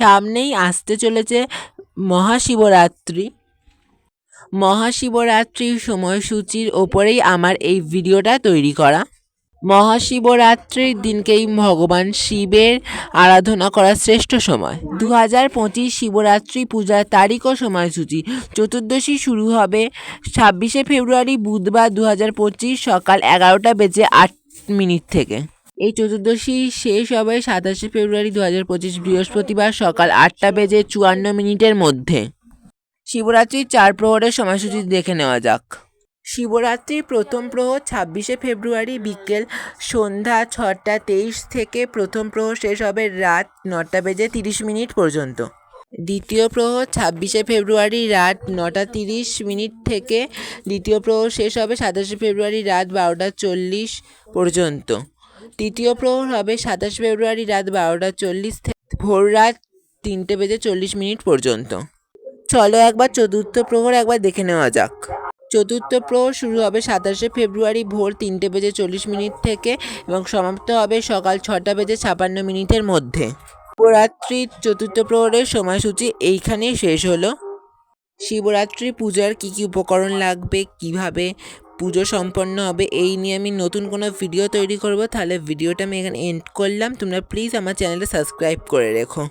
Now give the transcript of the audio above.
সামনেই আসতে চলেছে মহাশিবরাত্রি। মহাশিবরাত্রির সময়সূচির ওপরেই আমার এই ভিডিওটা তৈরি করা। মহাশিবরাত্রির দিনকেই ভগবান শিবের আরাধনা করার শ্রেষ্ঠ সময়। দু হাজার পঁচিশ শিবরাত্রি পূজার তারিখ ও সময়সূচি। চতুর্দশী শুরু হবে ছাব্বিশে ফেব্রুয়ারি, বুধবার দু হাজার পঁচিশ সকাল এগারোটা বেজে আট মিনিট থেকে। এই চতুর্দশী শেষ হবে সাতাশে ফেব্রুয়ারি দু হাজার পঁচিশ বৃহস্পতিবার সকাল আটটা বেজে চুয়ান্ন মিনিটের মধ্যে। শিবরাত্রির চার প্রহরের সময়সূচি দেখে নেওয়া যাক। শিবরাত্রির প্রথম প্রহর ছাব্বিশে ফেব্রুয়ারি বিকেল সন্ধ্যা ছটা তেইশ থেকে প্রথম প্রহর শেষ হবে রাত নটা বেজে তিরিশ মিনিট পর্যন্ত। দ্বিতীয় প্রহর ছাব্বিশে ফেব্রুয়ারি রাত নটা তিরিশ মিনিট থেকে দ্বিতীয় প্রহর শেষ হবে সাতাশে ফেব্রুয়ারি রাত বারোটা চল্লিশ পর্যন্ত। তৃতীয় প্রহর হবে সাতাশ ফেব্রুয়ারি রাত বারোটা চল্লিশ থেকে ভোর রাত তিনটে বেজে চল্লিশ মিনিট পর্যন্ত। চলো একবার চতুর্থ প্রহর একবার দেখে নেওয়া যাক। চতুর্থ প্রহর শুরু হবে সাতাশে ফেব্রুয়ারি ভোর তিনটে বেজে চল্লিশ মিনিট থেকে এবং সমাপ্ত হবে সকাল ছটা বেজে ছাপান্ন মিনিটের মধ্যে। শিবরাত্রির চতুর্থ প্রহরের সময়সূচি এইখানেই শেষ হলো। শিবরাত্রি পূজার কী কী উপকরণ লাগবে, কীভাবে পুজো সম্পন্ন হবে, এই নিয়ে আমি নতুন কোনো ভিডিও তৈরি করব, তাহলে ভিডিওটা আমি এখানে এন্ড করলাম। তোমরা প্লিজ আমার চ্যানেলটা সাবস্ক্রাইব করে রেখো।